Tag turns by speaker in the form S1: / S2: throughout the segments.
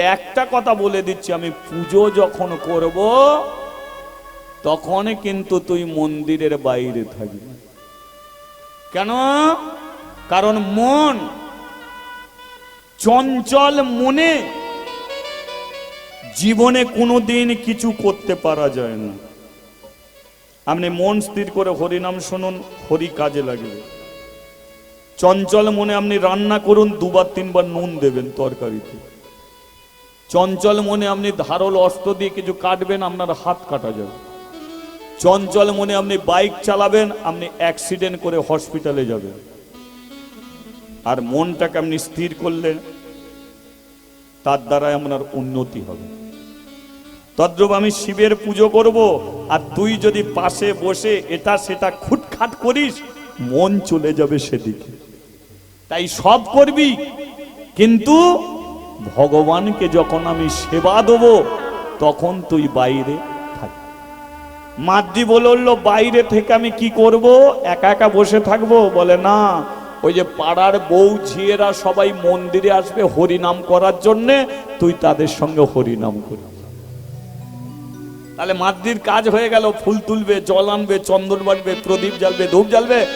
S1: একটা কথা বলে দিচ্ছি, আমি পুজো যখন করব তখন কিন্তু তুই মন্দিরের বাইরে থাকবি। কেন? কারণ মন চঞ্চল মনে জীবনে কোনোদিন কিছু করতে পারা যায় না। আপনি মন স্থির করে হরিনাম শুনুন, হরি কাজে লাগবে। চঞ্চল মনে আপনি রান্না করুন, দুবার তিনবার নুন দেবেন তরকারিতে। চঞ্চল মনে আপনি ধারল অস্ত্র দিয়ে কিছু কাটবেন, আপনার হাত কাটা যাবে। চঞ্চল মনে আপনি বাইক চালাবেন, আপনি অ্যাক্সিডেন্ট করে হসপিটালে যাবেন। আর মনটাকে আপনি স্থির করলেন তার দ্বারাই আপনার উন্নতি হবে। তদ্রূপ আমি শিবের পুজো করব, আর তুই যদি পাশে বসে এটা সেটা খুটখাট করিস, মন চলে যাবে সেদিকে। তাই সব করবি, কিন্তু ভগবানকে যখন আমি সেবা দেব, তখন তুই বাইরে থাকবি মাদ্রি বলল বাইরে থেকে আমি কি করব? একা একা বসে থাকব? বলে, না, ওই যে পাড়ার বউ, ঝিয়েরা সবাই মন্দিরে আসবে হরিনাম করার জন্যে, তুই তাদের সঙ্গে হরিনাম করিস। তাহলে মাদ্রির কাজ হয়ে গেল, ফুল তুলবে, জল আনবে, চন্দন বাটবে প্রদীপ জ্বালবে, ধূপ জ্বালবে।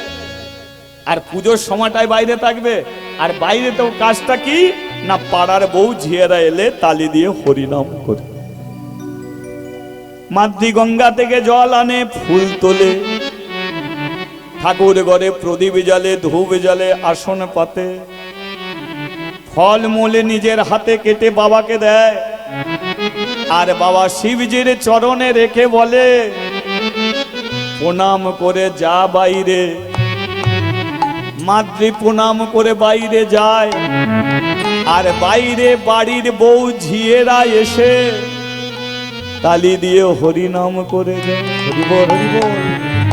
S1: আর পুজোর সময়টায় বাইরে থাকবে। আর বাইরে তো কাজটা কি? না পাড়ার বউ ঝিয়েরা এলে তালি দিয়ে হরিনাম করে। মাদ্রি গঙ্গা থেকে জল আনে, ফুল তোলে। ঠাকুর ঘরে প্রদীপ জ্বালে, ধূপ জ্বালে, আসন পাতে। ফল মূলে নিজের হাতে কেটে বাবাকে দেয়। আর বাবা শিবজির চরণে রেখে বলে, প্রণাম করে যা বাইরে। মাতৃ প্রণাম করে বাইরে যায়। আর বাইরে বাড়ির বউ ঝিয়েরা এসে তালি দিয়ে হরিনাম করে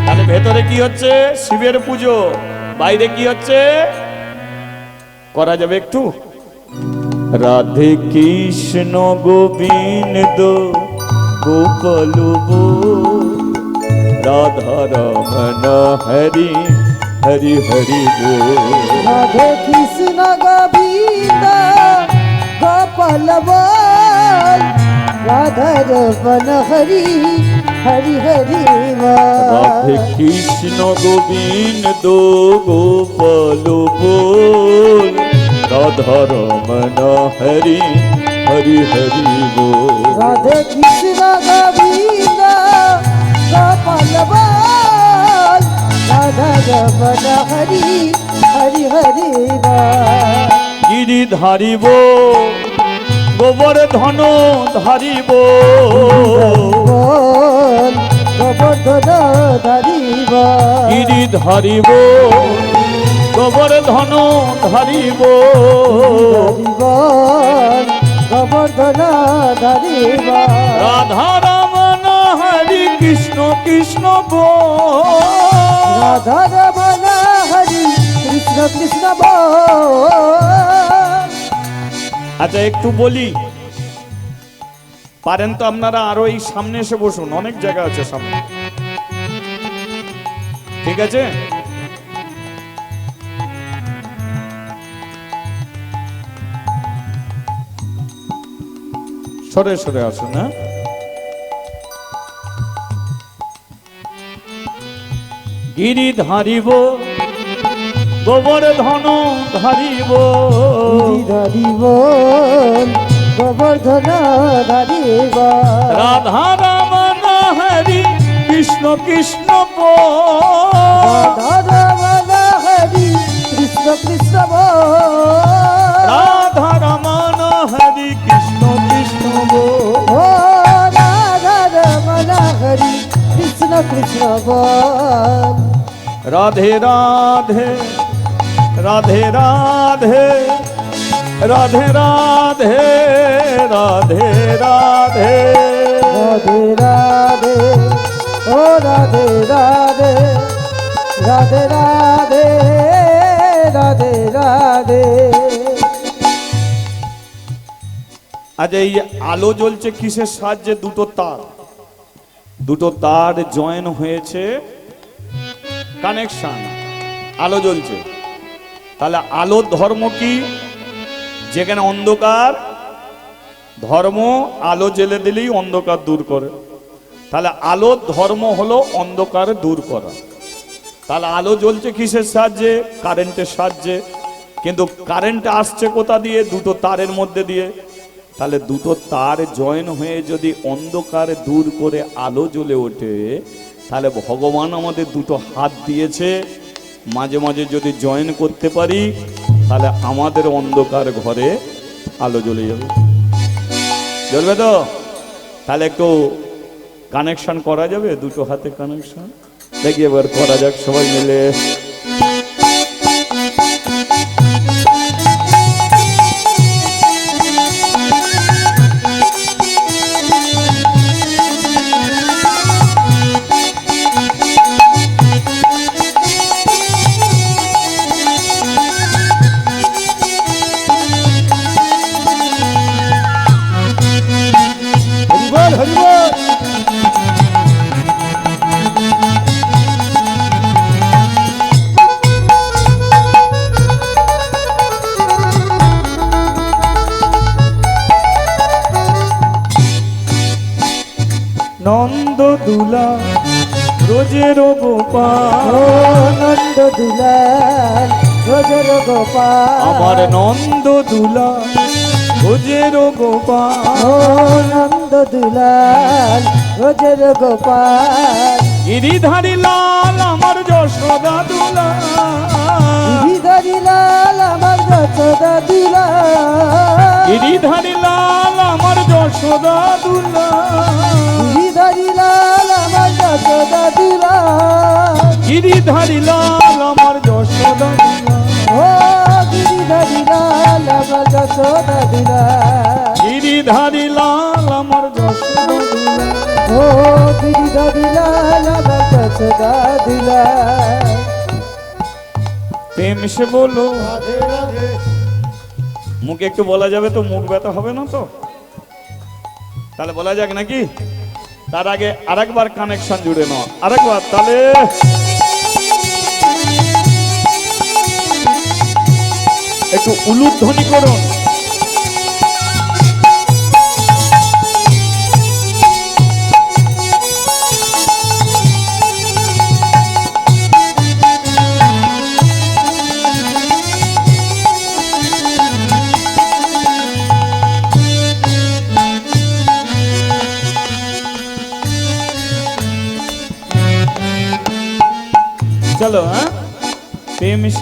S1: তাহলে ভেতরে কি হচ্ছে? শিবের পুজো। বাইরে কি হচ্ছে? করা যাবে একটু? রাধে কৃষ্ণ গোবিন্দ, গোপাল রাধা রমন হরি হরি হরি বল
S2: রাধে কৃষ্ণ গোবিন্দ सीता गोपालवाल राधर बन हरि हरि
S1: हरि
S2: राधे
S1: कृष्ण गोविंद गोपाल बोल राधर मन हरि हरि हरि बोल
S2: राधे कृष्ण गोविंद गोपाल बोल राधा रमन हरि हरि हरि राम
S1: গিরি ধারিব গোবর ধন ধারিব।
S2: গোবর্ধন ধারিব।
S1: গিরি ধারিব গোবর ধন ধারিব।
S2: বল গোবর্ধন ধারিব।
S1: রাধা রমন হরি কৃষ্ণ কৃষ্ণ বল
S2: রাধা হরি কৃষ্ণ কৃষ্ণ
S1: আচ্ছা একটু বলি। পারেন তো আপনারা আরও এই সামনে এসে বসুন, অনেক জায়গা আছে সামনে। ঠিক আছে? সরে সরে আসুন হ্যাঁ? গিরি ধারিব গোবর ধন ধারিব।
S2: ধারিব গোবর্ধন ধারিব।
S1: রাধা রামন হরি কৃষ্ণ কৃষ্ণ।
S2: রাধা রমণ হরি কৃষ্ণ কৃষ্ণ
S1: রাধা রমন হরি কৃষ্ণ কৃষ্ণ
S2: রাধা রমণ হরি কৃষ্ণ কৃষ্ণ
S1: রাধে রাধে। রাধে রাধে রাধে রাধে রাধে রাধে।
S2: রাধে রাধে ও রাধে রাধে রাধে রাধে রাধে রাধে।
S1: আজ এই আলো জ্বলছে কিসের সাহায্যে? দুটো তার। দুটো তার জয়েন হয়েছে কানেকশন আলো জ্বলছে। তাহলে আলোর ধর্ম কি? যেখানে অন্ধকার, ধর্ম আলো জেলে দিলেই অন্ধকার দূর করে। তাহলে আলোর ধর্ম হলো অন্ধকার দূর করা। তাহলে আলো জ্বলছে কিসের সাহায্যে? কারেন্টের সাহায্যে। কিন্তু কারেন্ট আসছে কোথা দিয়ে? দুটো তারের মধ্যে দিয়ে। তাহলে দুটো তার জয়েন হয়ে যদি অন্ধকার দূর করে আলো জ্বলে ওঠে, তাহলে ভগবান আমাদের দুটো হাত দিয়েছে। মাঝে মাঝে যদি জয়েন করতে পারি, তাহলে আমাদের অন্ধকার ঘরে আলো জ্বলে যাবে। জ্বলবে তো? তাহলে একটু কানেকশন করা যাবে? দুটো হাতে কানেকশন দেখি এবার করা যাক সবাই মিলে। আমার নন্দ দুলা রোজের গোপাল।
S2: নন্দ দুলাল রোজের গোপাল।
S1: গিরিধারী লাল আমার যশোদা দুলা
S2: গিরিধারী লাল আমার যশোদা দুলাল।
S1: গিরিধারী লাল আমার যশোদা দুলা
S2: গিরিধারী লাল আমার যশোদা দুলাল।
S1: গিরিধারী লাল আমার যশোদা দুলা
S2: ও গিরিধারী লাল আমার যশোদা দুলাল
S1: গিরিধারী মুখে একটু বলা যাবে তো, মুখ ব্যথা হবে না তো? তাহলে বলা যাক নাকি? তার আগে আরেকবার কানেকশন জুড়ে নাও। আরেকবার, তাহলে একটু উলুধ্বনি করুন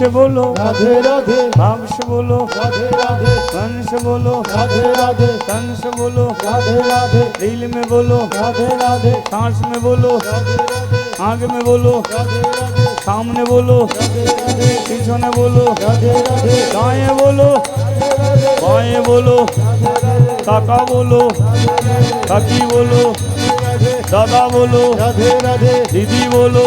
S1: হংস বলো
S2: রাধে রাধে
S1: হংস বলো
S2: রাধে রাধে
S1: হংস
S2: বলো রাধে
S1: রাধে হংস বলো
S2: রাধে রাধে
S1: দিল মে বলো
S2: রাধে রাধে
S1: सांस में बोलो आगे में बोलो सामने बोलो पीछे बोलो दाएं बोलो बाएं बोलो काका बोलो काकी बोलो दादा बोलो दीदी बोलो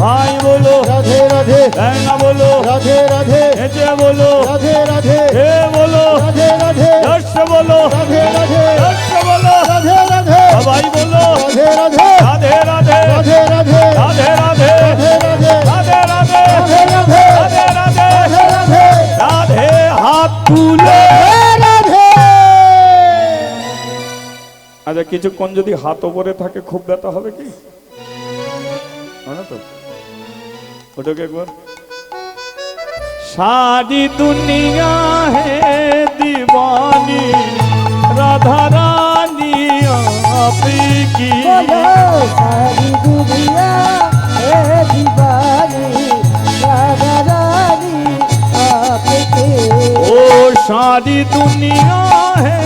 S2: ভাই বলো
S1: রাধে রাধে
S2: না বলো
S1: রাধে রাধে
S2: এতে বলো
S1: রাধে রাধে
S2: হে বলো
S1: রাধে রাধে
S2: দর্শ বলো
S1: রাধে রাধে
S2: দর্শ বলো
S1: রাধে রাধে
S2: ভাই বলো
S1: রাধে রাধে
S2: রাধে রাধে
S1: রাধে রাধে
S2: রাধে রাধে
S1: রাধে রাধে
S2: রাধে রাধে
S1: রাধে রাধে
S2: রাধে
S1: রাধে হাত তুলে আচ্ছা কিছুক্ষণ যদি হাত ওপরে থাকে খুব ব্যথা হবে কি তো ওটাকে একবার। সারি দুনিয়া হে দিবানি রাধা রানী আপনি কি
S2: সারি দুনিয়া হে দিবানি রাধা রানী আপনি কি
S1: ও সারি দুনিয়া হে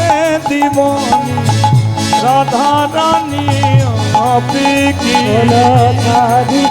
S1: দিবানি রাধা রানী আপনি কি
S3: সারি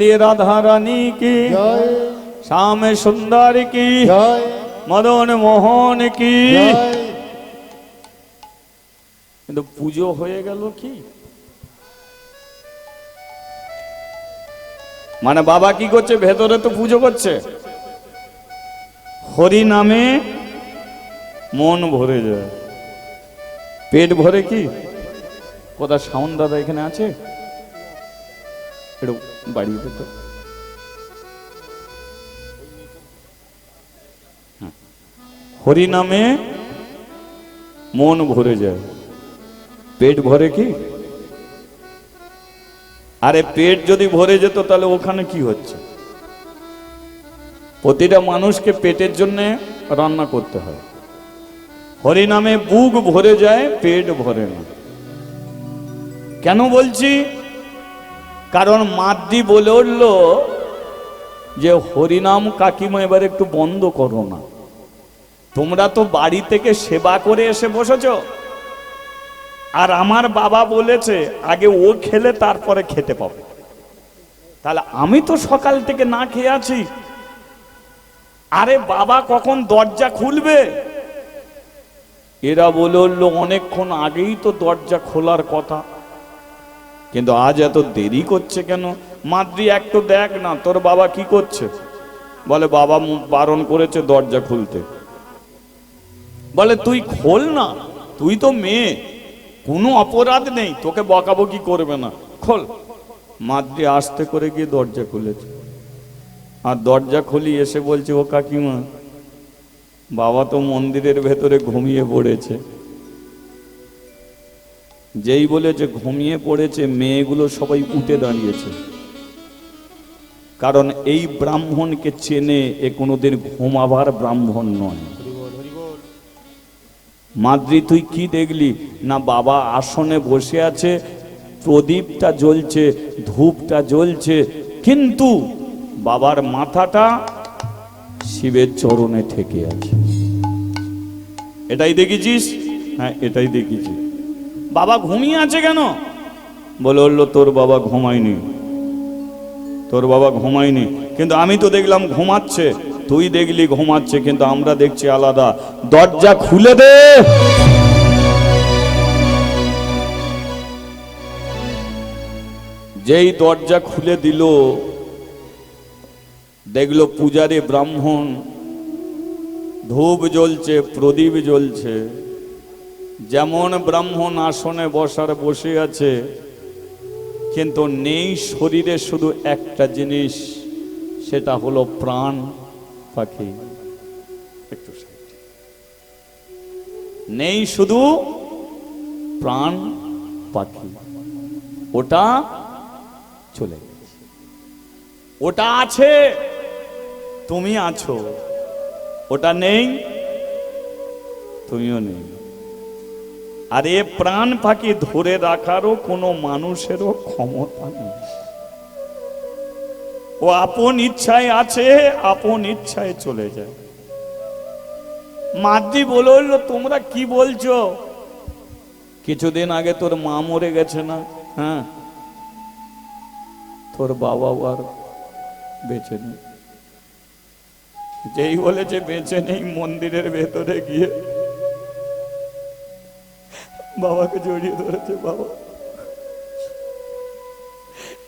S1: বলিए রাধা রানী কি শ্যাম সুন্দর কি? মদন মোহন কি? কিন্তু পুজো হয়ে গেল কি? মানে বাবা কি করছে? ভেতরে তো পুজো করছে। হরি নামে মন ভরে যায়। পেট ভরে কি? কোথা সাউন্ড দাদা এখানে আছে? একটু বাড়িয়ে দে তো হ্যাঁ। হরি নামে মন ভরে যায়। পেট ভরে কি? আরে পেট যদি ভরে যেত তাহলে ওখানে কি হচ্ছে? প্রতিটা মানুষকে পেটের জন্য রান্না করতে হয়। হরি নামে বুক ভরে যায়, পেট ভরে না। কেন বলছি? কারণ মাদ্রি বলে উঠল যে, হরিনাম কাকিমা, এবার একটু বন্ধ করো না। তোমরা তো বাড়ি থেকে সেবা করে এসে বসেছ। আর আমার বাবা বলেছে, আগে ও খেলে তারপরে খেতে পাবে। তাহলে আমি তো সকাল থেকে না খেয়ে আছি। আরে বাবা, কখন দরজা খুলবে? এরা বলে অনেকক্ষণ আগেই তো দরজা খোলার কথা। কিন্তু আজ এত দেরি করছে কেন? মাদ্রি, একটু দেখ না, তোর বাবা কি করছে? বলে, বাবা বারণ করেছে দরজা খুলতে। বলে, তুই খোল না, তুই তো মেয়ে, কোনো অপরাধ নেই, তোকে বকাবকি করবে না, খোল। মাদ্রি আস্তে করে গিয়ে দরজা খুলেছে। আর দরজা খুলি এসে বলছে, ও কাকিমা, বাবা তো মন্দিরের ভেতরে ঘুমিয়ে পড়েছে। যেই বলেছে ঘুমিয়ে পড়েছে, মেয়েগুলো সবাই উঠে দাঁড়িয়েছে। কারণ এই ব্রাহ্মণকে চেনে এ কোনোদিন ঘুমাবার ব্রাহ্মণ নয়। মাদ্রি, তুই কি দেখলি? না, বাবা আসনে বসে আছে, প্রদীপটা জ্বলছে, ধূপটা জ্বলছে, কিন্তু বাবার মাথাটা শিবের চরণে থেকে আছে। এটাই দেখেছিস? হ্যাঁ এটাই দেখেছি বাবা ঘুমিয়ে আছে কেন? বলে বলল, তোর বাবা ঘুমায়নি। তোর বাবা ঘুমায়নি। কিন্তু আমি তো দেখলাম ঘুমাচ্ছে। তুই দেখলি ঘুমাচ্ছে, কিন্তু আমরা দেখছি আলাদা। দরজা খুলে দে। যেই দরজা খুলে দিল, দেখল পূজারে ব্রাহ্মণ, ধূপ জ্বলছে, প্রদীপ জ্বলছে। যেমন ব্রাহ্মণ আসনে বসার বসে আছে, কিন্তু নেই শরীরে শুধু একটা জিনিস, সেটা হলো প্রাণ পাখি। একটু নেই শুধু প্রাণ পাখি। ওটা চলে গেছে। ওটা আছে, তুমি আছো। ওটা নেই, তুমিও নেই। আর এ প্রাণ পাখি ধরে রাখারও কোনো মানুষেরও ক্ষমতা নেই। ও আপন ইচ্ছায় আছে, আপন ইচ্ছায় চলে যায়। মাদ্রি বলে হলো তোমরা কি বলছো? কিছুদিন আগে তোর মা মরে গেছে না? হ্যাঁ? তোর বাবা আর বেঁচে নেই। যেই বলেছে বেঁচে নেই, মন্দিরের ভেতরে গিয়ে বাবাকে জড়িয়ে ধরেছে, বাবা।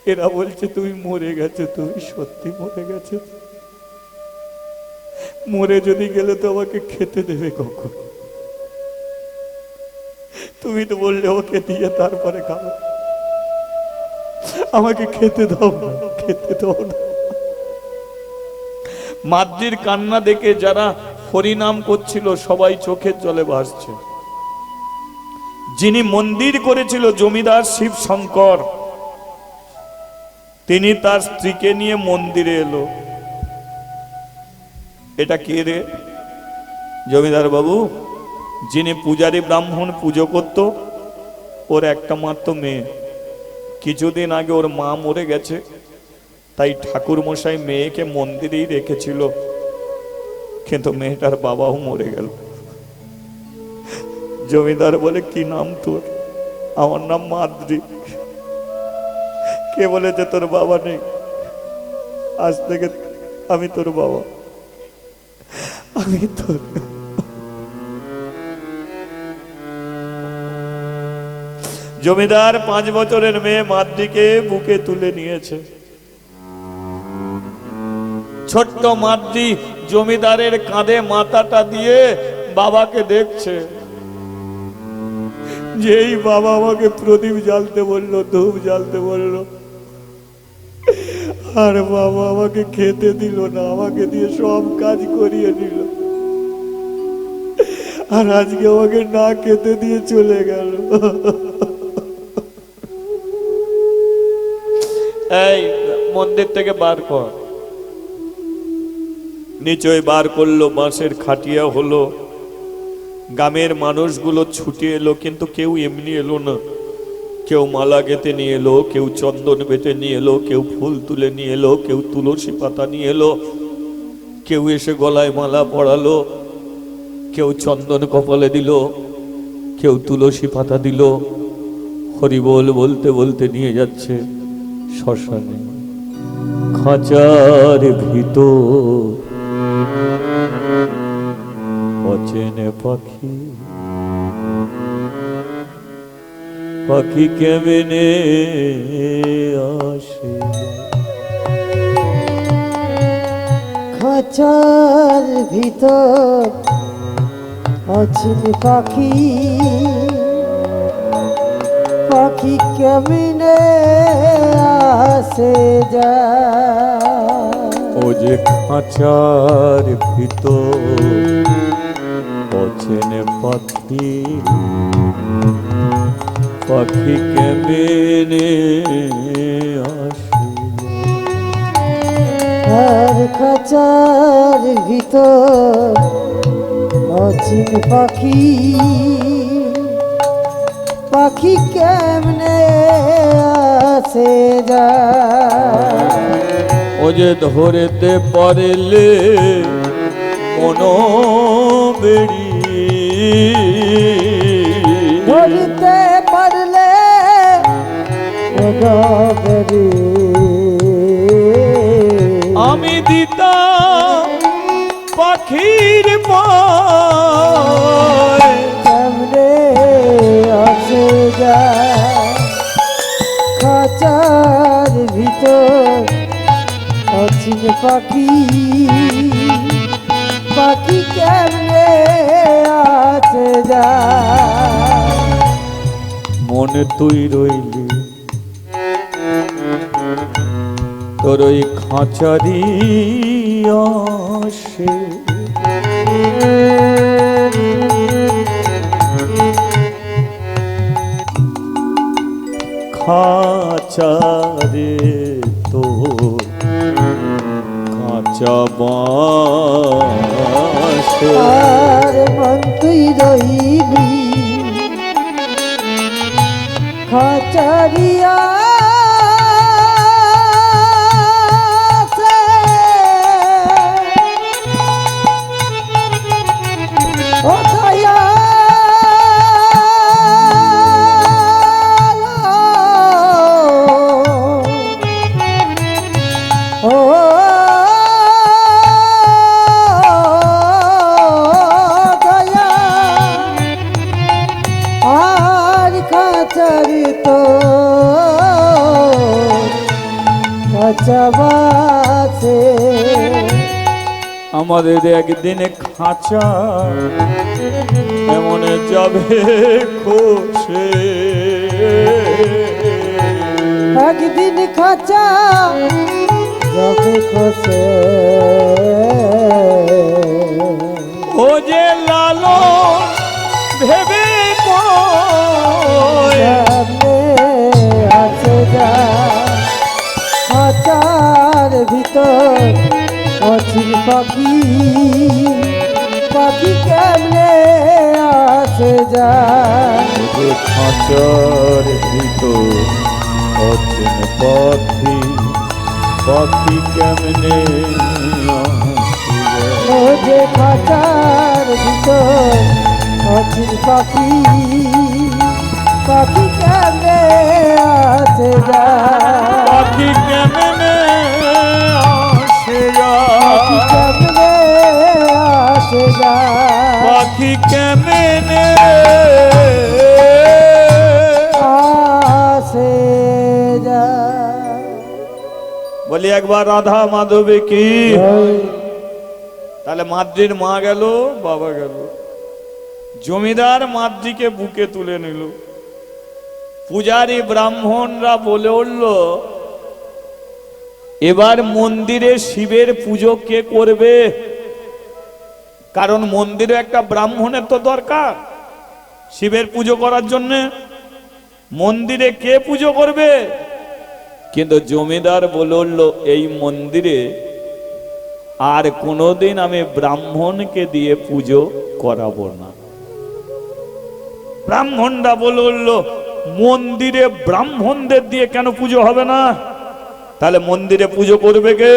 S1: এরা বলছে তুমি মরে গেছে তুমি সত্যি মরে গেছে। মরে যদি গেলে তো আমাকে খেতে দেবে কখন? তুমি তো বললে ওকে দিয়ে তারপরে খাব। আমাকে খেতে দাও না, খেতে দাও না। মাদ্রির কান্না দেখে যারা হরিনাম করছিল, সবাই চোখের জলে ভাসছে। যিনি মন্দির করেছিল জমিদার শিব শঙ্কর তিনি তার স্ত্রীকে নিয়ে মন্দিরে এলো। এটা কে রে? জমিদার বাবু, যিনি পূজারী ব্রাহ্মণ পুজো করত, ওর একটা মাত্র মেয়ে। কিছুদিন আগে ওর মা মরে গেছে, তাই ঠাকুর মশাই মেয়েকে মন্দিরেই রেখেছিল। কিন্তু মেয়েটার বাবাও মরে গেল। জমিদার বলে, কি নাম তোর? আমার নাম মাদ্রি। কে বলেছে, তোর বাবা নেই? আজ থেকে আমি তোর বাবা। আমি তোর জমিদার পাঁচ বছরের মেয়ে মাদ্রিকে বুকে তুলে নিয়েছে। ছোট্ট মাদ্রি জমিদারের কাঁধে মাথাটা দিয়ে বাবাকে দেখছে। যেই বাবা আমাকে প্রদীপ জ্বালতে বলল, ধূপ জ্বালতে বলল, আর বাবা আমাকে খেতে দিল না, আমাকে দিয়ে সব কাজ করিয়ে দিল আর আজকে আমাকে না খেতে দিয়ে চলে গেল। এই, মন্দির থেকে বার কর। নিচয় বার করল, বাঁশের খাটিয়া হলো। গ্রামের মানুষগুলো ছুটে এলো, কিন্তু কেউ এমনি এলো না। কেউ মালা গেতে নিয়ে এলো, কেউ চন্দন বেটে নিয়ে এলো, কেউ ফুল তুলে নিয়ে এলো, কেউ তুলসী পাতা নিয়ে এলো, কেউ এসে গলায় মালা পড়ালো কেউ চন্দন কপালে দিল, কেউ তুলসী পাতা দিল। হরিবোল বলতে বলতে নিয়ে যাচ্ছে শ্মশানে। খাঁচার ভিতর অচেনে পাখি। পাখি কেমনে আসে?
S2: খাঁচার ভিতর অচিন পাখি। পাখি কেমনে আসে যায়
S1: ও যে খাঁচার ভিতর পাখি পাখি কেমনে
S2: আর খাঁচার ভিতর অচিন পাখি। পাখি কেমনে আসে যা
S1: ও যে ধরেতে পারলে কোনো বেড়ি
S2: ধরতে পারলে
S1: আমি দিতাম পাখির
S2: কেমনে আসে খাঁচার ভিতর অচিন পাখি। পাখি কেমনে আসে যায়?
S1: মনে তুই রইলি তোর ওই খাঁচারি আসে খাঁচারে
S2: আর মন তুই রইলি খাচারিয়া
S1: আমাদের একদিন খাঁচা এমন যাবে খোসে।
S2: একদিন খাঁচা যাবে খসে।
S1: ও যে লালো ভেবে
S2: সামনে যা খাঁচার ভিতর। অচিন পাখি পাখি কেমনে আসে যা
S1: যে খাঁচার ভিতর অচেন পাখি পাখি কেমনে?
S2: ও যে খাঁচার ভিতর অচিন পাখি পাখি কেমনে আসে যা
S1: পাখি কেমনে পাখি কেমনে
S2: আসে যায়? পাখি কেমনে আসে যায়।
S1: বলি একবার রাধা মাধবে কি? তাহলে মাদ্রির মা গেল বাবা গেল। জমিদার মাদ্রিকে বুকে তুলে নিল। পূজারী ব্রাহ্মণরা বলে উঠল এবার মন্দিরে শিবের পুজো কে করবে? কারণ মন্দিরে একটা ব্রাহ্মণের তো দরকার শিবের পুজো করার জন্য। মন্দিরে কে পুজো করবে? কিন্তু জমিদার বলে উঠল এই মন্দিরে আর কোনোদিন আমি ব্রাহ্মণকে দিয়ে পুজো করাবো না। ব্রাহ্মণরা বলল, মন্দিরে ব্রাহ্মণদের দিয়ে কেন পুজো হবে না? তাহলে মন্দিরে পুজো করবে কে?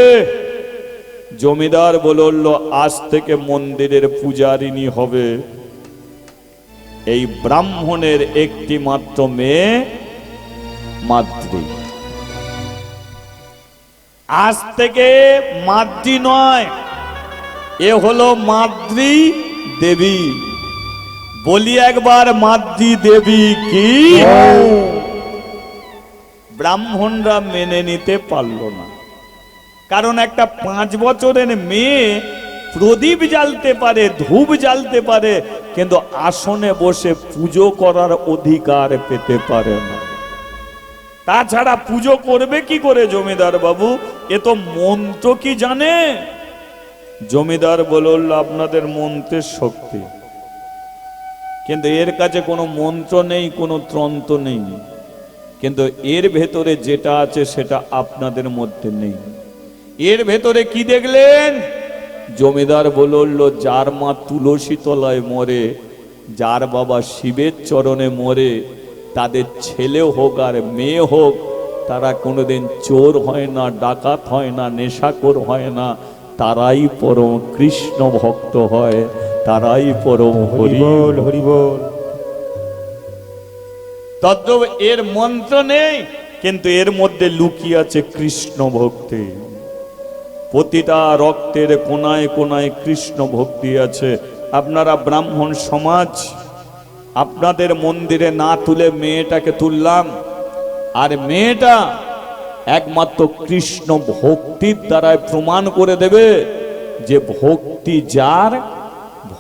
S1: জমিদার বলল, আজ থেকে মন্দিরের পূজারিনী হবে। এই ব্রাহ্মণের একটি মাত্র মেয়ে মাতৃ আজ থেকে মাতৃ নয়, এ হলো মাতৃ দেবী। বলি একবার মাতৃ দেবী কি? ব্রাহ্মণরা মেনে নিতে পারল না। কারণ একটা পাঁচ বছরের মেয়ে প্রদীপ জ্বালতে পারে, ধূপ জ্বালতে পারে, কিন্তু আসনে বসে পুজো করার অধিকার পেতে পারে না। তাছাড়া পুজো করবে কি করে জমিদার বাবু? এ তো মন্ত্র কি জানে? জমিদার বলল, আপনাদের মন্ত্রের শক্তি। কিন্তু এর কাছে কোনো মন্ত্র নেই, কোনো ত্রন্ত নেই। কিন্তু এর ভেতরে যেটা আছে সেটা আপনাদের মধ্যে নেই। এর ভেতরে কি দেখলেন? জমিদার বলল, যার মা তুলসী তলায় মরে, যার বাবা শিবের চরণে মরে, তাদের ছেলে হোক আর মেয়ে হোক, তারা কোনোদিন চোর হয় না, ডাকাত হয় না নেশাকর হয় না, তারাই পরম কৃষ্ণ ভক্ত হয়, তারাই পরম হরি
S2: হরিবল হরিবল
S1: তদ্রব এর মন্ত্র নেই, কিন্তু এর মধ্যে লুকিয়ে আছে কৃষ্ণ ভক্তি। প্রতিটা রক্তের কোনায় কোনায় কৃষ্ণ ভক্তি আছে। আপনারা ব্রাহ্মণ সমাজ, আপনাদের মন্দিরে না তুলে মেয়েটাকে তুললাম, আর মেয়েটা একমাত্র কৃষ্ণ ভক্তির দ্বারায় প্রমাণ করে দেবে যে ভক্তি যার,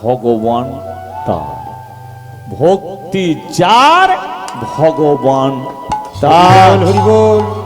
S1: ভগবান তার। ভক্তি যার ভগবান। তার
S2: হরিবল।